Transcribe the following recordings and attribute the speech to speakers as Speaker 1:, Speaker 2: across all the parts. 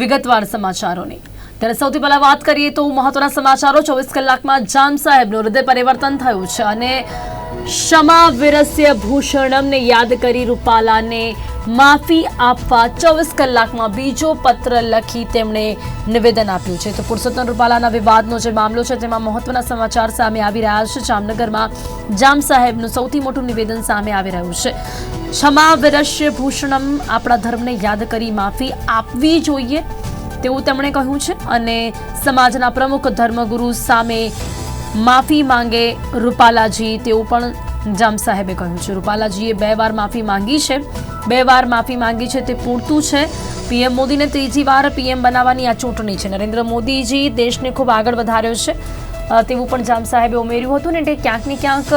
Speaker 1: વિગતવાર સમાચારોની. ત્યારે સૌથી પહેલા વાત કરીએ તો મહત્વના સમાચારો. ચોવીસ કલાકમાં જામ સાહેબનું હૃદય પરિવર્તન થયું છે અને ક્ષમા વિરસ્ય ભૂષણમને યાદ કરી રૂપાલાને માફી આપવા ચોવીસ કલાકમાં બીજો પત્ર લખી તેમણે નિવેદન આપ્યું છે. તો પુરુષોત્તમ રૂપાલાના વિવાદનો જે મામલો છે, તેમાં મહત્વના સમાચાર સામે આવી રહ્યા છે. જામનગરમાં જામ સાહેબનું સૌથી મોટું નિવેદન સામે આવી રહ્યું છે. ક્ષમા વિરસ્ય ભૂષણમ આપણા ધર્મને યાદ કરી માફી આપવી જોઈએ તેવું તેમણે કહ્યું છે અને સમાજના પ્રમુખ ધર્મગુરુ સામે માફી માંગે રૂપાલાજી તેવું પણ જામ સાહેબે કહ્યું છે. રૂપાલાજીએ બે વાર માફી માંગી છે. બે વાર માફી માંગી છે તે પૂરતું છે. પીએમ મોદીને ત્રીજી વાર પીએમ બનાવવાની આ ચૂંટણી છે. નરેન્દ્ર મોદીજી દેશને ખૂબ આગળ વધાર્યો છે. તેવું પણ જામ સાહેબે ઉમેર્યું હતું ને એટલે ક્યાંક ને ક્યાંક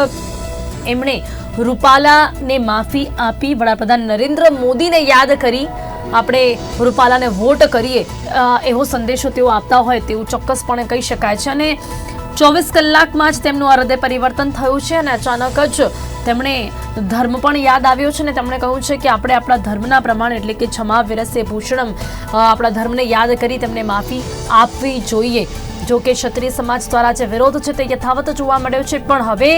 Speaker 1: એમણે રૂપાલાને માફી આપી, વડાપ્રધાન નરેન્દ્ર મોદીને યાદ કરી, આપણે રૂપાલાને વોટ કરીએ એવો સંદેશો તેઓ આપતા હોય તેવું ચોક્કસપણે કહી શકાય છે. અને ચોવીસ કલાકમાં જ તેમનું હૃદય પરિવર્તન થયું છે અને અચાનક જ તેમણે ધર્મ પણ યાદ આવ્યો છે ને તેમણે કહ્યું છે કે આપણે આપણા ધર્મના પ્રમાણે એટલે કે ક્ષમા, વિરસે, ભૂષણમ આપણા ધર્મને યાદ કરી તેમને માફી આપવી જોઈએ. જો કે ક્ષત્રિય સમાજ દ્વારા જે વિરોધ છે તે યથાવત જોવા મળ્યો છે, પણ હવે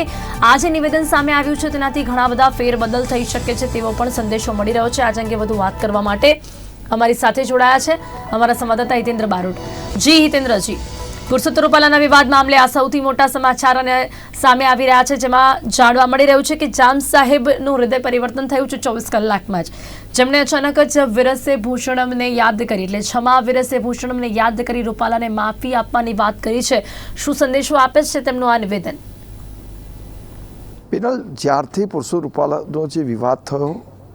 Speaker 1: આ જે નિવેદન સામે આવ્યું છે તેનાથી ઘણા બધા ફેરબદલ થઈ શકે છે તેવો પણ સંદેશો મળી રહ્યો છે. આજ અંગે વધુ વાત કરવા માટે અમારી સાથે જોડાયા છે અમારા સંવાદદાતા હિતેન્દ્ર બારોટ. જી હિતેન્દ્રજી. પુરુષોત્તમ રૂપાલાના વિવાદ મામલે આ સૌથી મોટા સમાચાર અને સામે આવી રહ્યા છે, જેમાં જાણવા મળી રહ્યું છે કે જામ સાહેબનું હૃદય પરિવર્તન થયું છે ચોવીસ કલાકમાં જ. જેમણે અચાનક જ વિરસે ભૂષણમને યાદ કરી, એટલે ક્ષમા વિરસે ભૂષણમને યાદ કરી રૂપાલાને માફી આપવાની વાત કરી છે. શું સંદેશો આપે છે તેમનું આ નિવેદન?
Speaker 2: પેનલ, જ્યારથી પુરુષો રૂપાલાનો જે વિવાદ થયો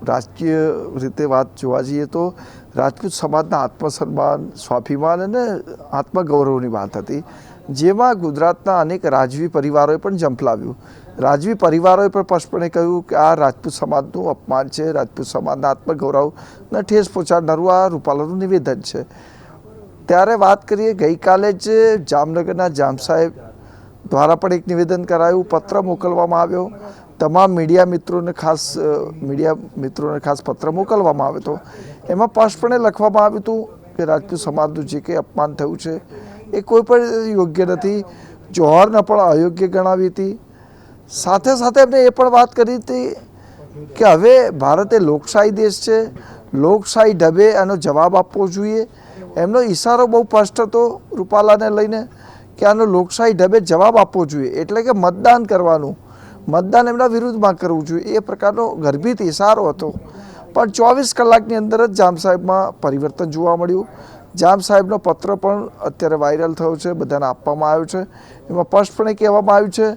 Speaker 2: રાજકીય રીતે વાત જોવા જઈએ તો રાજપૂત સમાજના આત્મસન્માન, સ્વાભિમાન અને આત્મગૌરવની વાત હતી, જેમાં ગુજરાતના અનેક રાજવી પરિવારોએ પણ ઝંપલાવ્યું રાજવી પરિવારોએ પણ સ્પષ્ટપણે કહ્યું કે આ રાજપૂત સમાજનું અપમાન છે, રાજપૂત સમાજના આત્મગૌરવને ઠેસ પહોંચાડનારું આ રૂપાલાનું નિવેદન છે. ત્યારે વાત કરીએ, ગઈકાલે જ જામનગરના જામ સાહેબ દ્વારા પણ એક નિવેદન કરાયું, પત્ર મોકલવામાં આવ્યો. તમામ મીડિયા મિત્રોને ખાસ મીડિયા મિત્રોને ખાસ પત્ર મોકલવામાં આવ્યો હતો એમાં સ્પષ્ટપણે લખવામાં આવ્યું હતું કે રાજપૂત સમાજનું જે કંઈ અપમાન થયું છે એ કોઈ પણ યોગ્ય નથી. જોહરને પણ અયોગ્ય ગણાવી હતી. સાથે સાથે એમને એ પણ વાત કરી હતી કે હવે ભારત એ લોકશાહી દેશ છે, લોકશાહી ઢબે આનો જવાબ આપવો જોઈએ. એમનો ઈશારો બહુ સ્પષ્ટ હતો રૂપાલાને લઈને કે આનો લોકશાહી ઢબે જવાબ આપવો જોઈએ. એટલે કે મતદાન કરવાનું. મતદાન એમના વિરુદ્ધમાં કરવું જોઈએ. એ પ્રકારનો ગર્ભિત ઇશારો હતો. પણ ચોવીસ કલાકની અંદર જ જામ સાહેબમાં પરિવર્તન જોવા મળ્યું. જામ સાહેબનો પત્ર પણ અત્યારે વાયરલ થયો છે, બધાને આપવામાં આવ્યો છે. એમાં સ્પષ્ટપણે કહેવામાં આવ્યું છે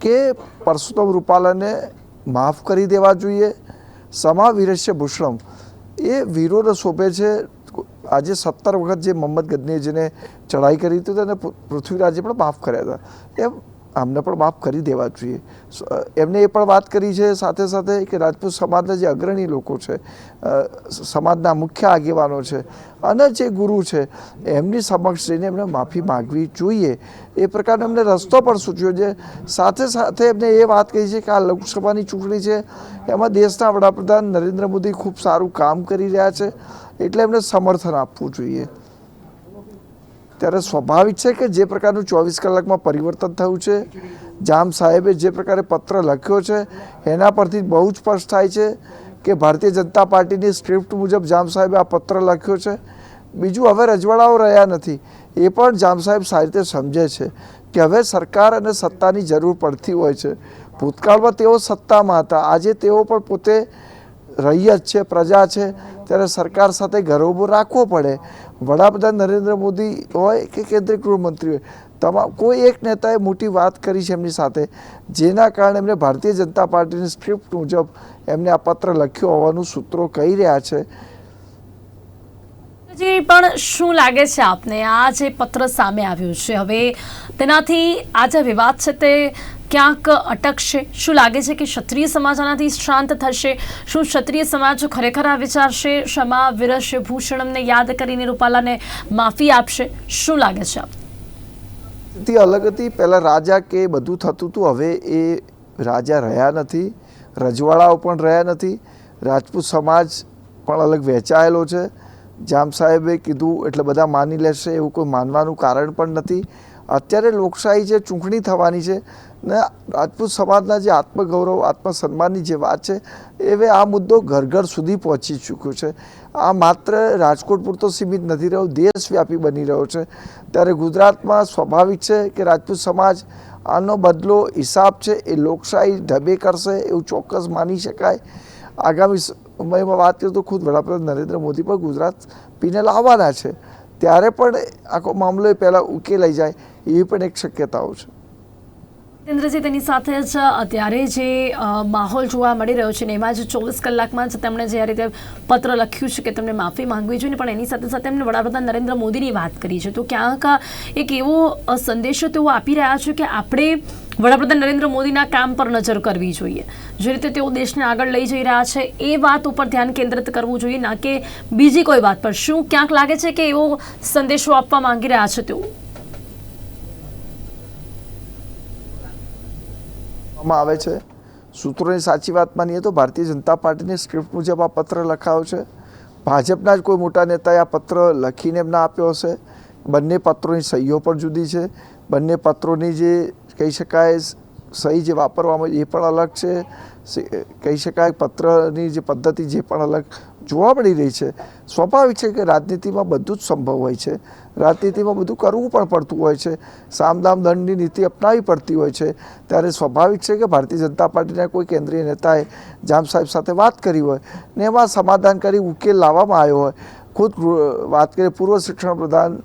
Speaker 2: કે પરસોત્તમ રૂપાલાને માફ કરી દેવા જોઈએ. સમા વિરસ્ય ભૂષણમ. એ વીરોને શોભે છે. આજે સત્તર વખત જે મોહમ્મદ જેને ચડાઈ કરી હતી તેને પૃથ્વીરાજે પણ માફ કર્યા હતા. એમ આમને પણ માફ કરી દેવા જોઈએ. એમને એ પણ વાત કરી છે સાથે સાથે કે રાજપૂત સમાજના જે અગ્રણી લોકો છે સમાજના મુખ્ય આગેવાનો છે અને જે ગુરુ છે, એમની સમક્ષ જઈને એમને માફી માગવી જોઈએ. એ પ્રકારનો એમને રસ્તો પણ સૂચ્યો છે. સાથે સાથે એમને એ વાત કહી છે કે આ લોકસભાની ચૂંટણી છે, એમાં દેશના વડાપ્રધાન નરેન્દ્ર મોદી ખૂબ સારું કામ કરી રહ્યા છે, એટલે એમને સમર્થન આપવું જોઈએ. ત્યારે સ્વાભાવિક છે કે જે પ્રકારનું ચોવીસ કલાકમાં પરિવર્તન થયું છે, જામ સાહેબે જે પ્રકારે પત્ર લખ્યો છે, એના પરથી બહુ જ સ્પષ્ટ થાય છે કે ભારતીય જનતા પાર્ટીની સ્ક્રિપ્ટ મુજબ જામ સાહેબે આ પત્ર લખ્યો છે. બીજું હવે રજવાડાઓ રહ્યા નથી. એ પણ જામ સાહેબ સારી રીતે સમજે છે કે હવે સરકાર અને સત્તાની જરૂર પડતી હોય છે. ભૂતકાળમાં તેઓ સત્તામાં હતા. આજે તેઓ પણ પોતે રૈયત છે, પ્રજા છે. ત્યારે સરકાર સાથે ઘર રાખવો પડે. વડાપ્રધાન નરેન્દ્ર મોદી હોય કે કેન્દ્રીય ગૃહમંત્રી હોય તમામ કોઈ એક નેતાએ મોટી વાત કરી છે એમની સાથે, જેના કારણે એમને ભારતીય જનતા પાર્ટીની સ્ક્રિપ્ટ મુજબ એમને આ પત્ર લખ્યો હોવાનું સૂત્રો કહી રહ્યા છે.
Speaker 1: જી પણ શું લાગે છે આપને? આ જે પત્ર સામે આવ્યું છે, હવે તેનાથી આ જે વિવાદ છે તે ક્યાંક અટકશે? શું લાગે છે કે ક્ષત્રિય સમાજ આનાથી શાંત થશે? શું ક્ષત્રિય સમાજ ખરેખર આ વિચારશે? ક્ષમા વિરસ્ય ભૂષણમને યાદ કરીને રૂપાલાને માફી આપશે? શું લાગે છે આપ?
Speaker 2: સ્થિતિ અલગ હતી. પહેલાં રાજા કે બધું થતું હતું, હવે એ રાજા રહ્યા નથી. રજવાડાઓ પણ રહ્યા નથી. રાજપૂત સમાજ પણ અલગ વહેંચાયેલો છે. જામ સાહેબે કીધું, એટલે બધા માની લેશે, એવું કોઈ માનવાનું કારણ પણ નથી. અત્યારે લોકશાહી જે ચૂંટણી થવાની છે. ને રાજપૂત સમાજના જે આત્મગૌરવ, આત્મસન્માનની જે વાત છે હવે આ મુદ્દો ઘર ઘર સુધી પહોંચી ચૂક્યો છે. આ માત્ર રાજકોટ પૂરતો સીમિત નથી રહ્યો, દેશવ્યાપી બની રહ્યો છે. ત્યારે ગુજરાતમાં સ્વાભાવિક છે કે રાજપૂત સમાજ આનો બદલો હિસાબ છે એ લોકશાહી ઢબે કરશે એવું ચોક્કસ માની શકાય. આગામી સમયમાં વાત કરીએ તો ખુદ વડાપ્રધાન નરેન્દ્ર મોદી પણ ગુજરાત પીને લાવવાના છે. ત્યારે પણ આખો મામલો એ પહેલાં ઉકેલાઈ જાય એવી પણ એક શક્યતાઓ છે.
Speaker 1: જીતેન્દ્રજી તેની સાથે જ અત્યારે જે માહોલ જોવા મળી રહ્યો છે ને એમાં જ ચોવીસ કલાકમાં જ તેમણે જે રીતે પત્ર લખ્યું છે કે તેમને માફી માંગવી જોઈએ પણ એની સાથે સાથે એમણે વડાપ્રધાન નરેન્દ્ર મોદીની વાત કરી છે. તો ક્યાંક એક એવો સંદેશો તેઓ આપી રહ્યા છે કે આપણે વડાપ્રધાન નરેન્દ્ર મોદીના કામ પર નજર કરવી જોઈએ. જે રીતે તેઓ દેશને આગળ લઈ જઈ રહ્યા છે, એ વાત ઉપર ધ્યાન કેન્દ્રિત કરવું જોઈએ, ના કે બીજી કોઈ વાત પર. શું ક્યાંક લાગે છે કે એવો સંદેશો આપવા માંગી રહ્યા છે તેઓ?
Speaker 2: કરવામાં આવે છે. સૂત્રોની સાચી વાત માનીએ તો ભારતીય જનતા પાર્ટીની સ્ક્રિપ્ટ મુજબ આ પત્ર લખાયો છે. ભાજપના જ કોઈ મોટા નેતાએ આ પત્ર લખીને એમના આપ્યો હશે? બંને પત્રોની સહીઓ પણ જુદી છે. બંને પત્રોની જે કહી શકાય સહી જે વાપરવામાં એ પણ અલગ છે. કહી શકાય પત્રની જે પદ્ધતિ જે પણ અલગ જોવા મળી રહી છે. સ્વાભાવિક છે કે રાજનીતિમાં બધું જ સંભવ હોય છે. રાજનીતિમાં બધું કરવું પણ પડતું હોય છે. સામદામ દંડની નીતિ અપનાવવી પડતી હોય છે. ત્યારે સ્વાભાવિક છે કે ભારતીય જનતા પાર્ટીના કોઈ કેન્દ્રીય નેતાએ જામ સાહેબ સાથે વાત કરી હોય ને એમાં સમાધાન કરી ઉકેલ લાવવામાં આવ્યો હોય. ખુદ વાત કરીએ પૂર્વ શિક્ષણ પ્રધાન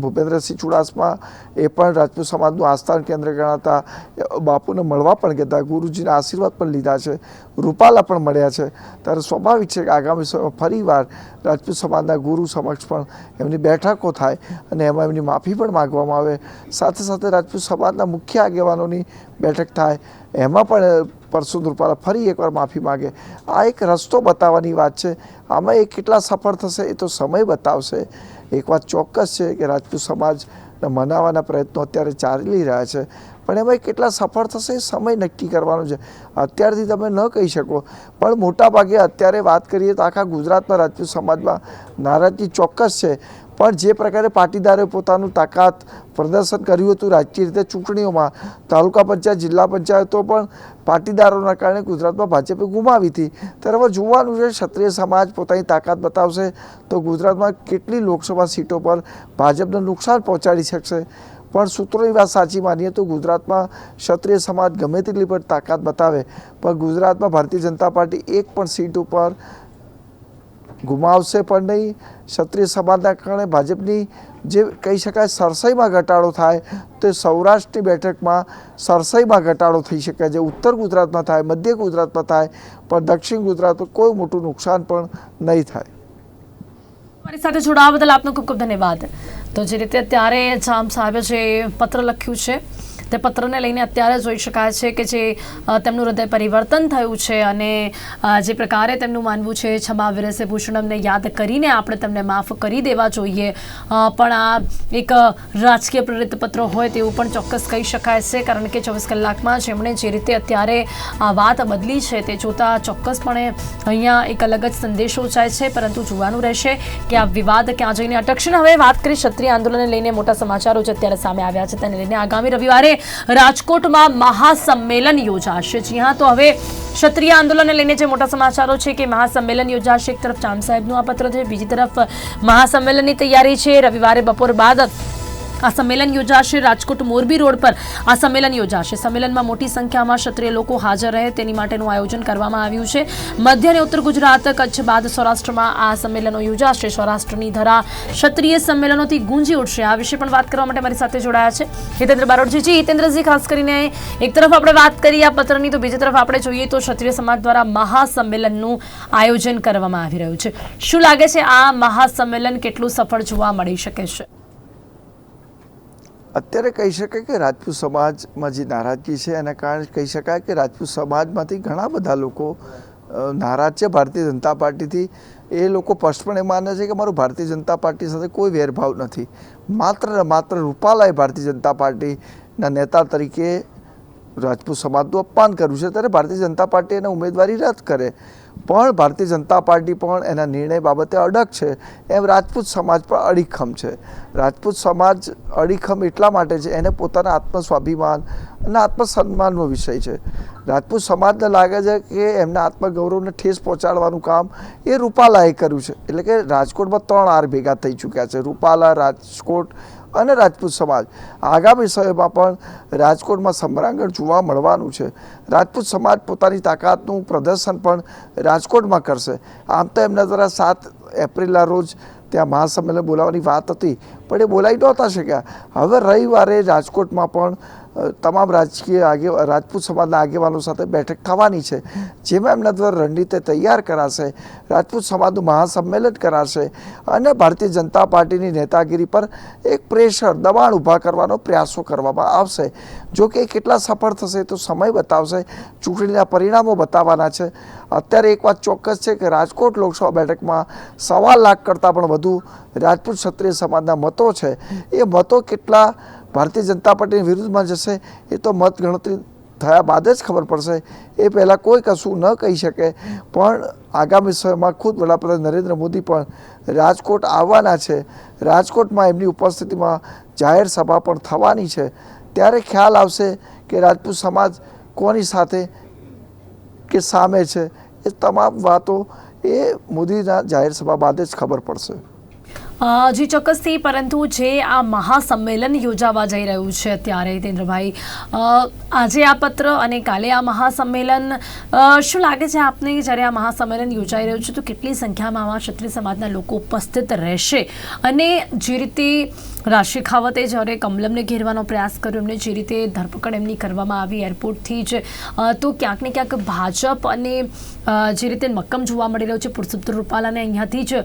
Speaker 2: ભૂપેન્દ્રસિંહ ચુડાસમા એ પણ રાજપૂત સમાજનું આસ્થાન કેન્દ્ર ગણાતા બાપુને મળવા પણ ગયા ગુરુજીના આશીર્વાદ પણ લીધા છે. રૂપાલા પણ મળ્યા છે. ત્યારે સ્વાભાવિક છે કે આગામી સમયમાં ફરીવાર રાજપૂત સમાજના ગુરુ સમક્ષ પણ એમની બેઠકો થાય અને એમાં એમની માફી પણ માગવામાં આવે. સાથે સાથે રાજપૂત સમાજના મુખ્ય આગેવાનોની બેઠક થાય. એમાં પણ પરસુદ રૂપાલા ફરી એકવાર માફી માગે. આ એક રસ્તો બતાવવાની વાત છે. આમાં એ કેટલા સફળ થશે એ તો સમય બતાવશે. એક વાત ચોક્કસ છે કે રાજપૂત સમાજ મનાવવાના પ્રયત્નો અત્યારે ચાલી રહ્યા છે. પણ એમાં કેટલા સફળ થશે એ સમય નક્કી કરવાનો છે. અત્યારથી તમે ન કહી શકો. પણ મોટાભાગે અત્યારે વાત કરીએ તો આખા ગુજરાતના રાજપૂત સમાજમાં નારાજગી ચોક્કસ છે. પણ જે પ્રકારે પાટીદારે પોતાનું તાકાત પ્રદર્શન કર્યું હતું રાજકીય રીતે ચૂંટણીઓમાં, તાલુકા પંચાયત, જિલ્લા પંચાયતો પણ પાટીદારોના કારણે ગુજરાતમાં ભાજપે ગુમાવી હતી. ત્યારે હવે જોવાનું છે ક્ષત્રિય સમાજ પોતાની તાકાત બતાવશે તો ગુજરાતમાં કેટલી લોકસભા સીટો પર ભાજપને નુકસાન પહોંચાડી શકશે? પણ સૂત્રોની વાત સાચી માનીએ તો ગુજરાતમાં ક્ષત્રિય સમાજ ગમે તેટલી પણ તાકાત બતાવે, પણ ગુજરાતમાં ભારતીય જનતા પાર્ટી એક પણ સીટ ઉપર ગુમાવશે પણ નહીં. ક્ષત્રિય સમાજના કારણે ભાજપની જે કહી શકાય સરસાઈમાં ઘટાડો થાય તો સૌરાષ્ટ્રની બેઠકમાં સરસાઈમાં ઘટાડો થઈ શકે જે ઉત્તર ગુજરાતમાં થાય, મધ્ય ગુજરાતમાં થાય, પણ દક્ષિણ ગુજરાતમાં કોઈ મોટું નુકસાન પણ નહીં થાય.
Speaker 1: મારી સાથે જોડાવા બદલ આપનો ખૂબ ખૂબ ધન્યવાદ. તો જે રીતે અત્યારે જામ સાહેબે જે પત્ર લખ્યું છે તે પત્રને લઈને અત્યારે જોઈ શકાય છે કે જે તેમનું હૃદય પરિવર્તન થયું છે અને જે પ્રકારે તેમનું માનવું છે છમા વિરસે ભૂષણમને યાદ કરીને આપણે તેમને માફ કરી દેવા જોઈએ. પણ આ એક રાજકીય પ્રેરિત પત્ર હોય તેવું પણ ચોક્કસ કહી શકાય છે, કારણ કે ચોવીસ કલાકમાં જેમણે જે રીતે અત્યારે આ વાત બદલી છે તે જોતાં ચોક્કસપણે અહીંયા એક અલગ જ સંદેશો જાય છે, પરંતુ જોવાનું રહેશે કે આ વિવાદ ક્યાં જઈને અટકશે. હવે વાત કરી ક્ષત્રિય આંદોલનને લઈને મોટા સમાચારો જે અત્યારે સામે આવ્યા છે તેને લઈને આગામી રવિવારે રાજકોટમાં મહાસંમેલન યોજાશે. જી હા, તો હવે ક્ષત્રિય આંદોલનને લઈને જે મોટા સમાચારો છે કે મહાસંમેલન યોજાશે, એક તરફ ચામ સાહેબનું આ પત્ર છે, બીજી તરફ મહાસંમેલનની તૈયારી છે. રવિવારે બપોર બાદ આ સંમેલન યોજાશે રાજકોટ મોરબી રોડ પર. આ સંમેલન યોજાશે. સંમેલનમાં મોટી સંખ્યામાં ક્ષત્રિય લોકો હાજર રહે તેની માટેનું આયોજન કરવામાં આવ્યું છે. મધ્ય અને ઉત્તર ગુજરાત કચ્છ બાદ સૌરાષ્ટ્રમાં આ સંમેલનો યોજાશે. સૌરાષ્ટ્રની ધરા ક્ષત્રિય સંમેલનોથી ગુંજી ઉઠશે. આ વિશે પણ વાત કરવા માટે મારી સાથે જોડાયા છે હિતેન્દ્ર બારોટજી હિતેન્દ્રજી, ખાસ કરીને એક તરફ આપણે વાત કરીએ આ પત્રની, તો બીજી તરફ આપણે જોઈએ તો ક્ષત્રિય સમાજ દ્વારા મહાસંમેલનનું આયોજન કરવામાં આવી રહ્યું છે. શું લાગે છે આ મહાસંમેલન કેટલું સફળ જોવા મળી શકે છે?
Speaker 2: અત્યારે કહી શકાય કે રાજપૂત સમાજમાં જે નારાજગી છે, એના કારણે કહી શકાય કે રાજપૂત સમાજમાંથી ઘણા બધા લોકો નારાજ છે. ભારતીય જનતા પાર્ટીથી એ લોકો સ્પષ્ટપણે માને છે કે મારું ભારતીય જનતા પાર્ટી સાથે કોઈ વેરભાવ નથી. માત્ર માત્ર રૂપાલાએ ભારતીય જનતા પાર્ટીના નેતા તરીકે રાજપૂત સમાજનું અપમાન કર્યું છે. ત્યારે ભારતીય જનતા પાર્ટી એને ઉમેદવારી રદ કરે. પણ ભારતીય જનતા પાર્ટી પણ એના નિર્ણય બાબતે અડગ છે. એમ રાજપૂત સમાજ પણ અડીખમ છે. રાજપૂત સમાજ અડીખમ એટલા માટે છે, એને પોતાના આત્મસ્વાભિમાન અને આત્મસન્માનનો વિષય છે. રાજપૂત સમાજને લાગે છે કે એમના આત્મગૌરવને ઠેસ પહોંચાડવાનું કામ એ રૂપાલાએ કર્યું છે. એટલે કે રાજકોટમાં ત્રણ આર ભેગા થઈ ચૂક્યા છે. રૂપાલા, રાજકોટ અને રાજપૂત સમાજ. આગામી સમયમાં પણ રાજકોટમાં સમરાંગણ જોવા મળવાનું છે. રાજપૂત સમાજ પોતાની તાકાતનું પ્રદર્શન પણ રાજકોટમાં કરશે. આમ તો એમના દ્વારા સાત એપ્રિલના રોજ ત્યાં મહાસંમેલન બોલાવવાની વાત હતી. પણ એ બોલાવી નહોતા શક્યા. હવે રવિવારે રાજકોટમાં પણ તમામ રાજકીય આગે, રાજપૂત સમાજના આગેવાનો સાથે બેઠક થવાની છે. જેમાં એમના દ્વારા રણનીતિ તૈયાર કરાશે, રાજપૂત સમાજનું મહાસંમેલન કરાશે અને ભારતીય જનતા પાર્ટીની નેતાગીરી પર એક પ્રેશર, દબાણ ઊભા કરવાનો પ્રયાસો કરવામાં આવશે. જો કે કેટલા સફળ થશે તો સમય બતાવશે. ચૂંટણીના પરિણામો બતાવવાના છે. અત્યારે એક વાત ચોક્કસ છે કે રાજકોટ લોકસભા બેઠકમાં સવા લાખ કરતાં પણ વધુ રાજપૂત ક્ષત્રિય સમાજના મતો છે. એ મતો કેટલા ભારતીય જનતા પાર્ટીની વિરુદ્ધમાં જશે, એ તો મત ગણતરી થયા બાદ જ ખબર પડશે. એ પહેલાં કોઈ કશું ન કહી શકે. પણ આગામી સમયમાં ખુદ વડાપ્રધાન નરેન્દ્ર મોદી પણ રાજકોટ આવવાના છે. રાજકોટમાં એમની ઉપસ્થિતિમાં જાહેર સભા પણ થવાની છે. ત્યારે ખ્યાલ આવશે કે રાજપૂત સમાજ કોની સાથે કે સામે છે. એ તમામ વાતો એ મોદીના જાહેર સભા બાદ જ ખબર પડશે.
Speaker 1: જી ચોક્કસથી પરંતુ જે આ મહાસંમેલન યોજાવા જઈ રહ્યું છે અત્યારે હિતેન્દ્રભાઈ આજે આ પત્ર અને કાલે આ મહાસંમેલન શું લાગે છે આપને જ્યારે આ મહાસંમેલન યોજાઈ રહ્યું છે, તો કેટલી સંખ્યામાં આમાં ક્ષત્રિય સમાજના લોકો ઉપસ્થિત રહેશે? અને જે રીતે રાશિ ખાવતે જ્યારે કમલમને ઘેરવાનો પ્રયાસ કર્યો. એમને જે રીતે ધરપકડ એમની કરવામાં આવી એરપોર્ટથી જ તો ક્યાંક ને ક્યાંક ભાજપ અને જે રીતે મક્કમ જોવા મળી રહ્યો છે પુરુષોત્તમ રૂપાલાને અહીંયાથી જ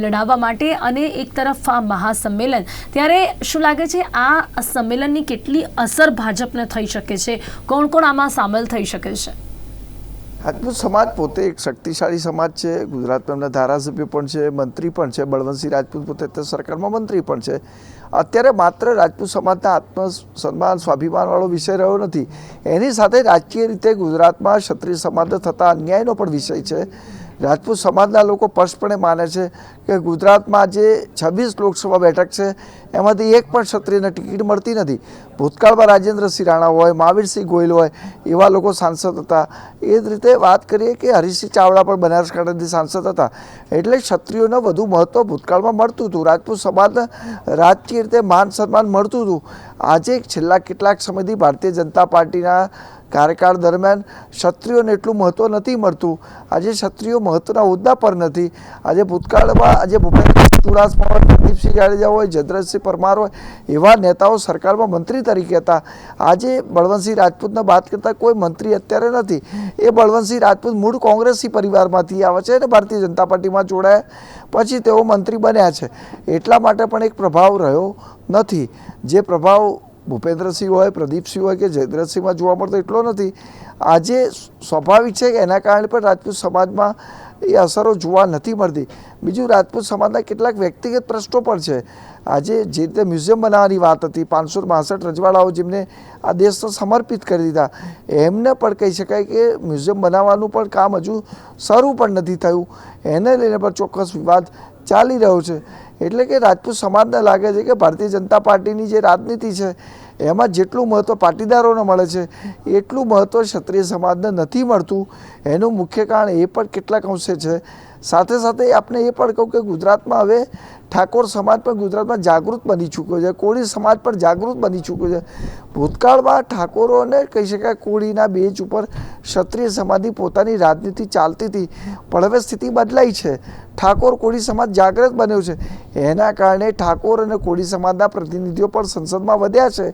Speaker 1: લડાવવા માટે અને એક તરફ આ મહાસંમેલન. ત્યારે શું લાગે છે આ સંમેલનની કેટલી અસર ભાજપને થઈ શકે છે? કોણ કોણ આમાં સામેલ થઈ શકે છે?
Speaker 2: રાજપૂત સમાજ પોતે એક શક્તિશાળી સમાજ છે. ગુજરાતમાં એમના ધારાસભ્ય પણ છે, મંત્રી પણ છે, બળવંતસિંહ રાજપૂત પોતે અત્યારે સરકારમાં મંત્રી પણ છે. અત્યારે માત્ર રાજપૂત સમાજના આત્મ સન્માન સ્વાભિમાનવાળો વિષય રહ્યો નથી. એની સાથે રાજકીય રીતે ગુજરાતમાં ક્ષત્રિય સમાજને થતા અન્યાયનો પણ વિષય છે. રાજપૂત સમાજના લોકો સ્પષ્ટપણે માને છે કે ગુજરાતમાં જે છવ્વીસ લોકસભા બેઠક છે, એમાંથી એક પણ ક્ષત્રિયને ટિકિટ મળતી નથી. ભૂતકાળમાં રાજેન્દ્રસિંહ રાણા હોય, મહાવીરસિંહ ગોયલ હોય, એવા લોકો સાંસદ હતા. એ જ રીતે વાત કરીએ કે હરીશસિંહ ચાવડા પણ બનાસકાંઠાથી સાંસદ હતા. એટલે ક્ષત્રિયોને વધુ મહત્ત્વ ભૂતકાળમાં મળતું હતું. રાજપૂત સમાજને રાજકીય રીતે માન સન્માન મળતું હતું. આજે છેલ્લા કેટલાક સમયથી ભારતીય જનતા પાર્ટીના કાર્યકાળ દરમિયાન ક્ષત્રિયોને એટલું મહત્ત્વ નથી મળતું. આજે ક્ષત્રિયો મહત્ત્વના હોદ્દા પર નથી. આજે ભૂતકાળમાં આજે ભૂપેન્દ્ર ચુડાસમા પ્રદીપસિંહ જાડેજા હોય, જયદ્રથસિંહ પરમાર હોય, એવા નેતાઓ સરકારમાં મંત્રી તરીકે હતા. આજે બળવંતસિંહ રાજપૂતને વાત કરતાં કોઈ મંત્રી અત્યારે નથી. એ બળવંતસિંહ રાજપૂત મૂળ કોંગ્રેસી પરિવારમાંથી આવે છે અને ભારતીય જનતા પાર્ટીમાં જોડાયા. પછી તેઓ મંત્રી બન્યા છે. એટલા માટે પણ એક પ્રભાવ રહ્યો નથી. જે પ્રભાવ ભૂપેન્દ્રસિંહ હોય, પ્રદીપસિંહ હોય કે જયદ્રથસિંહમાં જોવા મળતો એટલો નથી. આજે સ્વાભાવિક છે કે એના કારણે પણ રાજપૂત સમાજમાં એ અસરો જોવા નથી મળતી. બીજું, રાજપૂત સમાજના કેટલાક વ્યક્તિગત પ્રશ્નો પણ છે. આજે જે રીતે મ્યુઝિયમ બનાવવાની વાત હતી, પાંચસો બાસઠ રજવાડાઓ જેમને આ દેશને સમર્પિત કરી દીધા, એમને પણ કહી શકાય કે મ્યુઝિયમ બનાવવાનું પણ કામ હજુ શરૂ પણ નથી થયું. એને લઈને પણ ચોક્કસ વિવાદ ચાલી રહ્યો છે. એટલે કે રાજપૂત સમાજને લાગે છે કે ભારતીય જનતા પાર્ટીની જે રાજનીતિ છે એમાં જેટલું મહત્ત્વ પાટીદારોને મળે છે, એટલું મહત્ત્વ ક્ષત્રિય સમાજને નથી મળતું. એનું મુખ્ય કારણ એ પણ કેટલાક અંશે છે સાથે સાથે આપણે એ પણ કહું કે ગુજરાતમાં હવે ઠાકોર સમાજ પણ ગુજરાતમાં જાગૃત બની ચૂક્યો છે, કોળી સમાજ પણ જાગૃત બની ચૂક્યો છે. ભૂતકાળમાં ઠાકોરોને કહી શકાય કોળીના બેચ ઉપર ક્ષત્રિય સમાજની પોતાની રાજનીતિ ચાલતી હતી, પણ હવે સ્થિતિ બદલાઈ છે. ઠાકોર કોળી સમાજ જાગૃત બન્યો છે. એના કારણે ઠાકોર અને કોળી સમાજના પ્રતિનિધિઓ પણ સંસદમાં વધ્યા છે.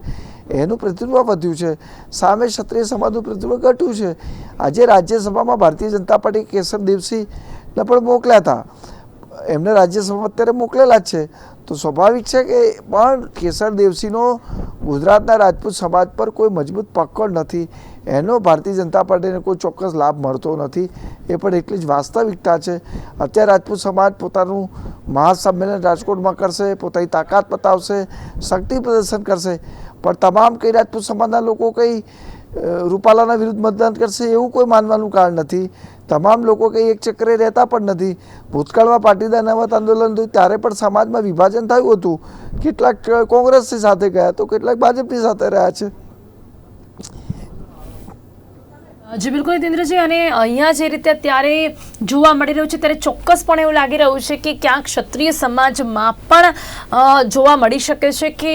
Speaker 2: એનું પ્રતિનિધિત્વ વધ્યું છે. સામે ક્ષત્રિય સમાજનું પ્રતિનિધિત્વ ઘટ્યું છે. આજે રાજ્યસભામાં ભારતીય જનતા પાર્ટી કેશવ દેવસિંહને પણ મોકલ્યા હતા. એમને રાજ્યસભામાં અત્યારે મોકલેલા જ છે. તો સ્વાભાવિક છે કે પણ કેસર દેવસિંહનો ગુજરાતના રાજપૂત સમાજ પર કોઈ મજબૂત પકડ નથી. એનો ભારતીય જનતા પાર્ટીને કોઈ ચોક્કસ લાભ મળતો નથી. એ પણ એટલી જ વાસ્તવિકતા છે. અત્યારે રાજપૂત સમાજ પોતાનું મહાસંમેલન રાજકોટમાં કરશે, પોતાની તાકાત બતાવશે, શક્તિ પ્રદર્શન કરશે. પણ તમામ કઈ રાજપૂત સમાજના લોકો કંઈ રૂપાલાના વિરુદ્ધ મતદાન કરશે એવું કોઈ માનવાનું કારણ નથી. તમામ લોકો કંઈ એક ચક્રે રહેતા પણ નથી. ભૂતકાળમાં પાટીદાર નવત આંદોલન થયું ત્યારે પણ સમાજમાં વિભાજન થયું હતું. કેટલાક કોંગ્રેસની સાથે ગયા તો કેટલાક ભાજપની સાથે રહ્યા છે.
Speaker 1: જી, બિલકુલ નીતિન્દ્રજી અને અહીંયા જે રીતે અત્યારે જોવા મળી રહ્યું છે, ત્યારે ચોક્કસપણે એવું લાગી રહ્યું છે કે ક્યાંક ક્ષત્રિય સમાજમાં પણ જોવા મળી શકે છે કે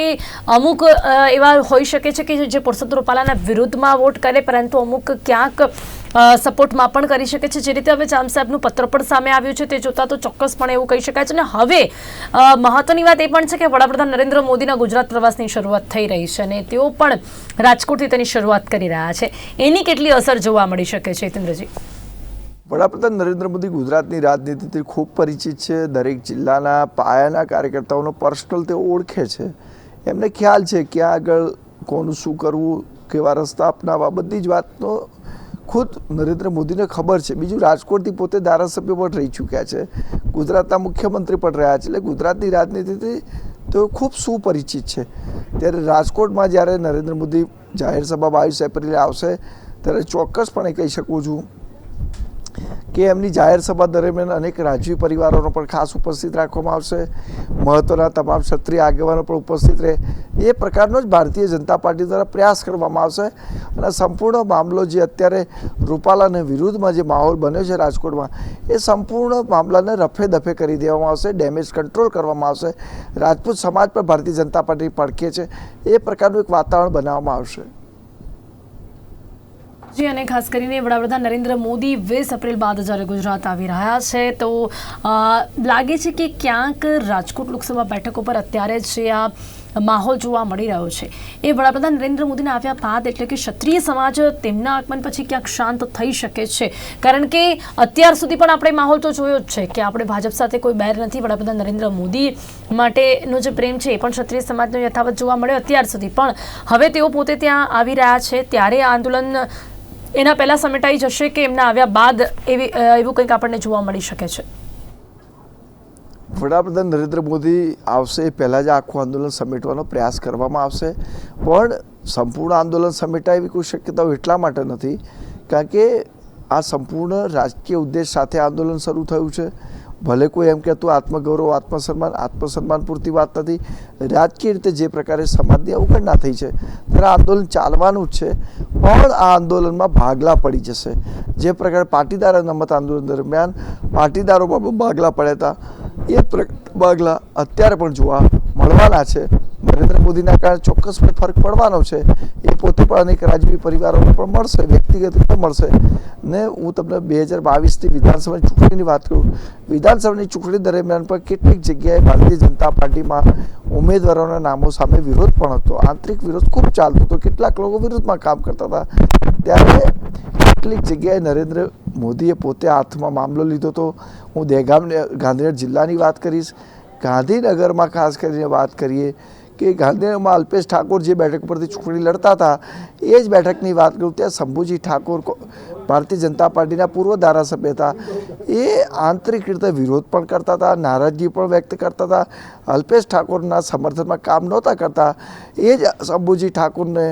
Speaker 1: અમુક એવા હોઈ શકે છે કે જે પુરુષોત્તમ રૂપાલાના વિરુદ્ધમાં વોટ કરે, પરંતુ અમુક ક્યાંક સપોર્ટમાં પણ કરી શકે છે. જે રીતે હવે જામ સાહેબનું પત્ર પણ સામે આવ્યું છે, તે જોતા તો ચોક્કસપણે એવું કહી શકાય છે. અને હવે મહત્વની વાત એ પણ છે કે વડાપ્રધાન નરેન્દ્ર મોદીના ગુજરાત પ્રવાસની શરૂઆત થઈ રહી છે અને તેઓ પણ રાજકોટથી તેની શરૂઆત કરી રહ્યા છે. એની કેટલી અસર જોવા મળી શકે છે જીતેન્દ્રજી
Speaker 2: વડાપ્રધાન નરેન્દ્ર મોદી ગુજરાતની રાજનીતિથી ખૂબ પરિચિત છે. દરેક જિલ્લાના પાયાના કાર્યકર્તાઓનો પર્સનલ તેઓ ઓળખે છે. એમને ખ્યાલ છે ક્યાં આગળ કોનું શું કરવું, કેવા રસ્તા અપનાવવા, બધી જ વાતનો ખુદ નરેન્દ્ર મોદીને ખબર છે. બીજું રાજકોટથી પોતે ધારાસભ્ય પણ રહી ચૂક્યા છે. ગુજરાતના મુખ્યમંત્રી પણ રહ્યા છે. એટલે ગુજરાતની રાજનીતિથી તેઓ ખૂબ સુપરિચિત છે. ત્યારે રાજકોટમાં જ્યારે નરેન્દ્ર મોદી જાહેર સભા બાવીસ એપ્રિલે આવશે, ત્યારે ચોક્કસપણે કહી શકું છું કે એમની જાહેર સભા દરમિયાન અનેક રાજવી પરિવારોનો પણ ખાસ ઉપસ્થિત રાખવામાં આવશે. મહત્ત્વના તમામ ક્ષત્રિય આગેવાનો પણ ઉપસ્થિત રહે. એ પ્રકારનો જ ભારતીય જનતા પાર્ટી દ્વારા પ્રયાસ કરવામાં આવશે. અને સંપૂર્ણ મામલો જે અત્યારે રૂપાલાને વિરુદ્ધમાં જે માહોલ બન્યો છે રાજકોટમાં, એ સંપૂર્ણ મામલાને રફે દફે કરી દેવામાં આવશે, ડેમેજ કંટ્રોલ કરવામાં આવશે. રાજપૂત સમાજ પર ભારતીય જનતા પાર્ટી પડખે છે. એ પ્રકારનું એક વાતાવરણ બનાવવામાં આવશે.
Speaker 1: જી, અને ખાસ કરીને વડાપ્રધાન નરેન્દ્ર મોદી વીસ એપ્રિલ બાદ જ્યારે ગુજરાત આવી રહ્યા છે, તો લાગે છે કે ક્યાંક રાજકોટ લોકસભા બેઠક ઉપર અત્યારે જે આ માહોલ જોવા મળી રહ્યો છે. એ વડાપ્રધાન નરેન્દ્ર મોદીને આવ્યા બાદ એટલે કે ક્ષત્રિય સમાજ તેમના આગમન પછી ક્યાંક શાંત થઈ શકે છે. કારણ કે અત્યાર સુધી પણ આપણે માહોલ તો જોયો જ છે કે આપણે ભાજપ સાથે કોઈ બેર નથી. વડાપ્રધાન નરેન્દ્ર મોદી માટેનો જે પ્રેમ છે એ પણ ક્ષત્રિય સમાજનો યથાવત જોવા મળ્યો અત્યાર સુધી. પણ હવે તેઓ પોતે ત્યાં આવી રહ્યા છે. ત્યારે આંદોલન એના પહેલા સમેટાઈ જશે કે એમના આવ્યા બાદ એવી એવું કંઈક આપણને જોવા મળી શકે છે?
Speaker 2: વડાપ્રધાન નરેન્દ્ર મોદી આવશે એ પહેલાં જ આખું આંદોલન સમેટવાનો પ્રયાસ કરવામાં આવશે. પણ સંપૂર્ણ આંદોલન સમેટાય એવી કોઈ શક્યતાઓ એટલા માટે નથી, કારણ કે આ સંપૂર્ણ રાજકીય ઉદ્દેશ સાથે આંદોલન શરૂ થયું છે. ભલે કોઈ એમ કહેતું આત્મગૌરવ, આત્મસન્માન આત્મસન્માન પૂરતી વાત નથી, રાજકીય રીતે જે પ્રકારે સમાજની અવગણના થઈ છે ત્યારે આંદોલન ચાલવાનું જ છે, પણ આ આંદોલનમાં ભાગલા પડી જશે. જે પ્રકારે પાટીદાર અનામત આંદોલન દરમિયાન પાટીદારોમાં ભાગલા પડ્યા હતા. એ પ્ર, ભાગલા અત્યારે પણ જોવા મળવાના છે. મોદીના કારણે ચોક્કસપણે ફરક પડવાનો છે. એ પોતે પણ અનેક રાજવી પરિવારોને પણ મળશે, વ્યક્તિગત રીતે મળશે. ને હું તમને બે હજાર બાવીસની વિધાનસભાની ચૂંટણીની વાત કરું. વિધાનસભાની ચૂંટણી દરમિયાન પણ કેટલીક જગ્યાએ ભારતીય જનતા પાર્ટીમાં ઉમેદવારોના નામો સામે વિરોધ પણ હતો. આંતરિક વિરોધ ખૂબ ચાલતો હતો. કેટલાક લોકો વિરોધમાં કામ કરતા હતા. ત્યારે કેટલીક જગ્યાએ નરેન્દ્ર મોદીએ પોતે હાથમાં મામલો લીધો હતો. હું દહેગામ ગાંધીનગર જિલ્લાની વાત કરીશ. ગાંધીનગરમાં ખાસ કરીને વાત કરીએ કે ગાંધીનગરમાં અલ્પેશ ઠાકોર જે બેઠક પરથી ચૂંટણી લડતા હતા, એ જ બેઠકની વાત કરું ત્યાં શંભુજી ઠાકોર ભારતીય જનતા પાર્ટીના પૂર્વ ધારાસભ્ય હતા. એ આંતરિક રીતે વિરોધ પણ કરતા હતા, નારાજગી પણ વ્યક્ત કરતા હતા. અલ્પેશ ઠાકોરના સમર્થનમાં કામ નહોતા કરતા. એ જ શંભુજી ઠાકોરને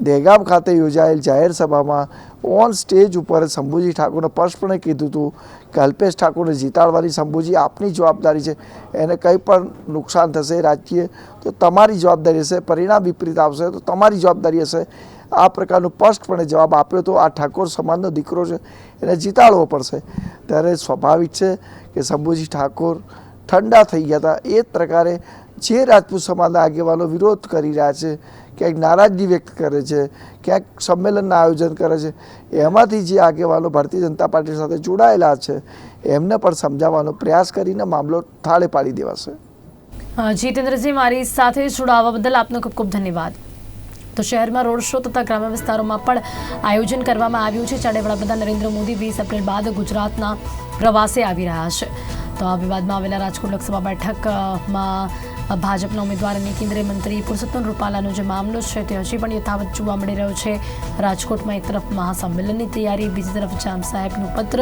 Speaker 2: દહેગામ ખાતે યોજાયેલ જાહેર સભામાં ઓન સ્ટેજ ઉપર શંભુજી ઠાકોરને સ્પષ્ટપણે કીધું હતું કે અલ્પેશ ઠાકોરને જીતાડવાની શંભુજી આપની જવાબદારી છે, એને કંઈ પણ નુકસાન થશે રાજકીય, તો તમારી જવાબદારી હશે, પરિણામ વિપરીત આવશે, તો તમારી જવાબદારી હશે. આ પ્રકારનો સ્પષ્ટપણે જવાબ આપ્યો તો આ ઠાકોર સમાજનો દીકરો છે, એને જીતાડવો પડશે. ત્યારે સ્વાભાવિક છે કે શંભુજી ઠાકોર ઠંડા થઈ ગયા હતા. એ જ પ્રકારે જે રાજપૂત સમાજના આગેવાનો વિરોધ કરી રહ્યા છે ક્યાંક નારાજગી વ્યક્ત કરે છે, ક્યાંક સંમેલનના આયોજન કરે છે. એમાંથી જે આગેવાનો ભારતીય જનતા પાર્ટી સાથે જોડાયેલા છે, એમને પણ સમજાવવાનો પ્રયાસ કરીને મામલો થાળે પાડી દેવાશે.
Speaker 1: જીતેન્દ્રજી, મારી સાથે જોડાવા બદલ આપનો ખૂબ ખૂબ ધન્યવાદ. તો શહેરમાં રોડ શો તથા ગ્રામ્ય વિસ્તારોમાં પણ આયોજન કરવામાં આવ્યું છે. જ્યારે વડાપ્રધાન નરેન્દ્ર મોદી વીસ એપ્રિલ બાદ ગુજરાતના પ્રવાસે આવી રહ્યા છે. તો આ વિવાદમાં આવેલા રાજકોટ લોકસભા બેઠકમાં ભાજપના ઉમેદવાર અને કેન્દ્રીય મંત્રી પુરુષોત્તમ રૂપાલાનો જે મામલો છે તે હજી પણ યથાવત જોવા મળી રહ્યો છે. રાજકોટમાં એક તરફ મહાસંમેલનની તૈયારી, બીજી તરફ જામ સાહેબનું પત્ર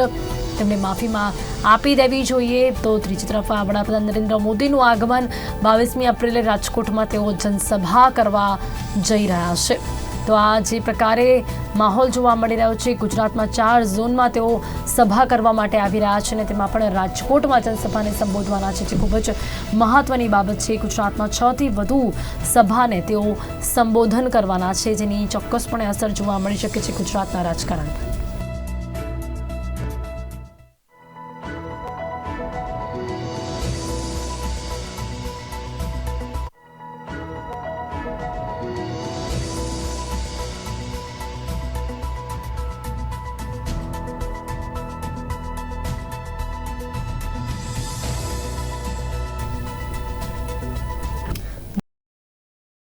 Speaker 1: તેમને માફીમાં આપી દેવી જોઈએ. તો ત્રીજી તરફ વડાપ્રધાન નરેન્દ્ર મોદીનું આગમન બાવીસમી એપ્રિલે રાજકોટમાં તેઓ જનસભા કરવા જઈ રહ્યા છે. તો આ જે પ્રકારે માહોલ જોવા મળી રહ્યો છે, ગુજરાતમાં ચાર ઝોનમાં તેઓ સભા કરવા માટે આવી રહ્યા છે અને તેમાં પણ રાજકોટમાં જનસભાને સંબોધવાના છે, જે ખૂબ જ મહત્વની બાબત છે. ગુજરાતમાં છથી વધુ સભાને તેઓ સંબોધન કરવાના છે, જેની ચોક્કસપણે અસર જોવા મળી શકે છે ગુજરાતના રાજકારણ પર.